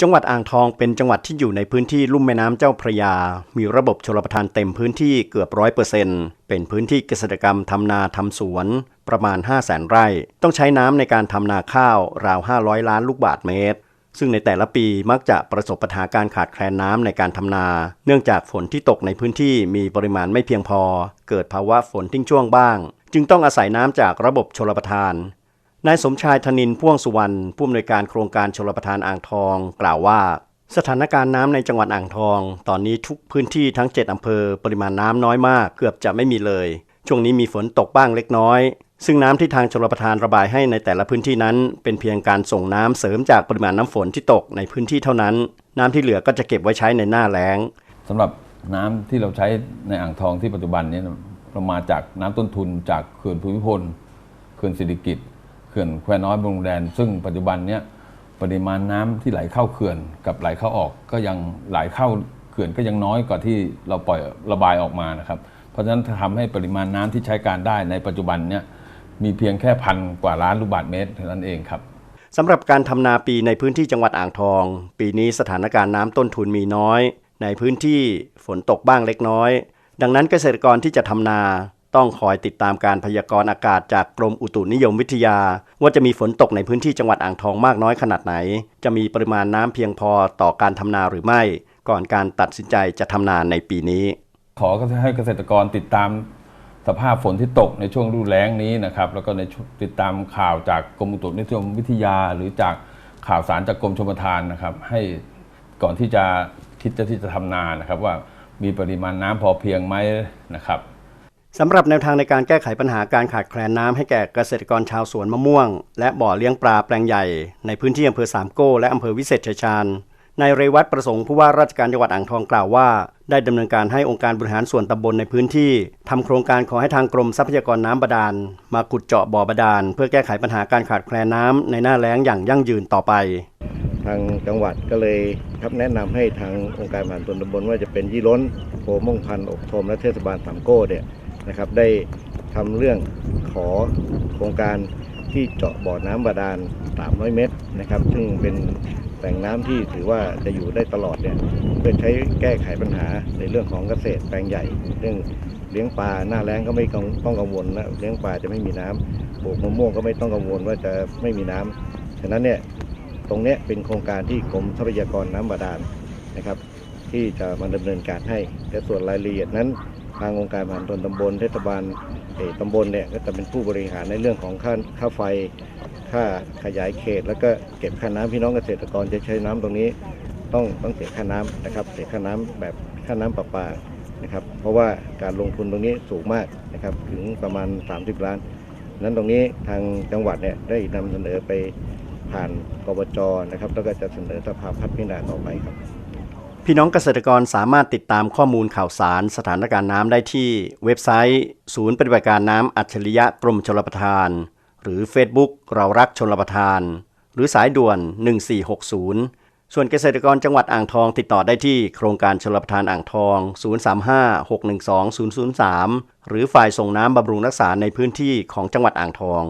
จังหวัดอ่างทองเป็นจังหวัดที่อยู่ในพื้นที่ลุ่มแม่น้ำเจ้าพระยา มีระบบชลประทานเต็มพื้นที่เกือบร้อยเปอร์เซ็นต์เป็นพื้นที่เกษตรกรรมทำนาทำสวน ประมาณ 5 0 0แสนไร่ ต้องใช้น้ำในการทำนาข้าวราว 500 ล้านลูกบาทเมตร ซึ่งในแต่ละปีมักจะประสบปัญหาการขาดแคลนน้ำในการทำนา เนื่องจากฝนที่ตกในพื้นที่มีปริมาณไม่เพียงพอ เกิดภาวะฝนทิ้งช่วงบ้าง จึงต้องอาศัยน้ำจากระบบชลประทาน นายสมชายธนินพ่วงสุวรรณผู้อำนวยการโครงการชลประทานอ่างทอง กล่าวว่า สถานการณ์น้ำในจังหวัดอ่างทอง ตอนนี้ทุกพื้นที่ทั้ง 7อำเภอปริมาณน้ำน้อยมาก เกือบจะไม่มีเลย ช่วงนี้มีฝนตกบ้างเล็กน้อย ซึ่งน้ำที่ทางชลประทานระบายให้ในแต่ละพื้นที่นั้น เป็นเพียงการส่งน้ำเสริมจากปริมาณน้ำฝนที่ตกในพื้นที่เท่านั้น น้ำที่เหลือก็จะเก็บไว้ใช้ในหน้าแล้งสำหรับน้ำที่เราใช้ในอ่างทองที่ปัจจุบันนี้เรามาจากน้ำต้นทุนจากเขื่อนภูมิพลเขื่อนสิริกิต ขื่อนแควน้อยบางแดน ซึ่งปัจจุบันเนี้ยปริมาณน้ำที่ไหลเข้าเขื่อนกับไหลเข้าออก ก็ยังไหลเข้าเขื่อนก็ยังน้อยกว่าที่เราปล่อยระบายออกมานะครับ เพราะฉะนั้นทำให้ปริมาณน้ำที่ใช้การได้ในปัจจุบันเนี้ยมีเพียงแค่พันกว่าล้านลูกบาศก์เมตรเท่านั้นเองครับสำหรับการทำนาปีในพื้นที่จังหวัดอ่างทอง ปีนี้สถานการณ์น้ำต้นทุนมีน้อย ในพื้นที่ฝนตกบ้างเล็กน้อย ดังนั้นเกษตรกรที่จะทำนา ต้องคอยติดตามการพยากรณ์อากาศจากกรมอุตุนิยมวิทยา ว่าจะมีฝนตกในพื้นที่จังหวัดอ่างทองมากน้อยขนาดไหน จะมีปริมาณน้ำเพียงพอต่อการทำนาหรือไม่ ก่อนการตัดสินใจจะทำนาในปีนี้ ขอให้เกษตรกรติดตามสภาพฝนที่ตกในช่วงฤดูแล้งนี้นะครับ แล้วก็ในติดตามข่าวจากกรมอุตุนิยมวิทยา หรือจากข่าวสารจากกรมชลประทานนะครับ ให้ก่อนที่จะคิดจะที่จะทำนานะครับ ว่ามีปริมาณน้ำพอเพียงไหมนะครับ สำหรับแนวทางในการแก้ไขปัญหาการขาดแคลนน้ำให้แก่เกษตรกรชาวสวนมะม่วง และบ่อเลี้ยงปลาแปลงใหญ่ ในพื้นที่อำเภอสามโก้และอำเภอวิเศษชัยชาญนายเรวัตประสงค์ผู้ว่าราชการจังหวัดอ่างทองกล่าวว่า ได้ดำเนินการให้องค์การบริหารส่วนตำบลในพื้นที่ทำโครงการขอให้ทางกรมทรัพยากรน้ำบาดาล มาขุดเจาะบ่อบาดาล เพื่อแก้ไขปัญหาการขาดแคลนน้ำในหน้าแล้งอย่างยั่งยืนต่อไป ทางจังหวัดก็เลยครับแนะนำให้ทางองค์การบริหารส่วนตำบลว่าจะเป็นยี่ล้นโพม่งพันอกทมและเทศบาลสามโก้เนี่ย นะครับได้ทำเรื่องขอโครงการที่เจาะบ่อน้ำบาดาล 300 เมตรนะครับ ซึ่งเป็นแหล่งน้ำที่ถือว่าจะอยู่ได้ตลอดเนี่ยเพื่อใช้แก้ไขปัญหาในเรื่องของเกษตรแปลงใหญ่ เรื่องเลี้ยงปลาหน้าแล้งก็ไม่ต้องกังวลนะเลี้ยงปลาจะไม่มีน้ำปลูกมะม่วงก็ไม่ต้องกังวลว่าจะไม่มีน้ำฉะนั้นเนี่ยตรงนี้เป็นโครงการที่กรมทรัพยากรน้ำบาดาลนะครับ ที่จะมาดำเนินการให้แต่ส่วนรายละเอียดนั้น ทางองค์การผ่านตนตำบลเทศบาลเอ่อตำบลเนี่ยก็จะเป็นผู้บริหารในเรื่องของค่าค่าไฟ ค่าขยายเขต แล้วก็เก็บค่าน้ำพี่น้องเกษตรกรจะใช้น้ำตรงนี้ ต้องต้องเสียค่าน้ำนะครับเสียค่าน้ำแบบค่าน้ำประปานะครับเพราะว่าการลงทุนตรงนี้สูงมากนะครับถึงประมาณ 30 ล้าน นั้นตรงนี้ทางจังหวัดเนี่ยได้นำเสนอไปผ่านกบจนะครับแล้วก็จะเสนอสภาพัฒน์พิจารณาต่อไปครับ พี่น้องเกษตรกรสามารถติดตามข้อมูลข่าวสารสถานการณ์น้ำได้ที่เว็บไซต์ ศูนย์ปฏิบัติการน้ำอัจฉริยะกรมชลประทาน หรือ Facebook เรารักชลประทาน หรือสายด่วน 1460 ส่วนเกษตรกรจังหวัดอ่างทองติดต่อได้ที่โครงการชลประทานอ่างทอง 035 612 003 หรือฝ่ายส่งน้ำบำรุงรักษาในพื้นที่ของจังหวัดอ่างทอง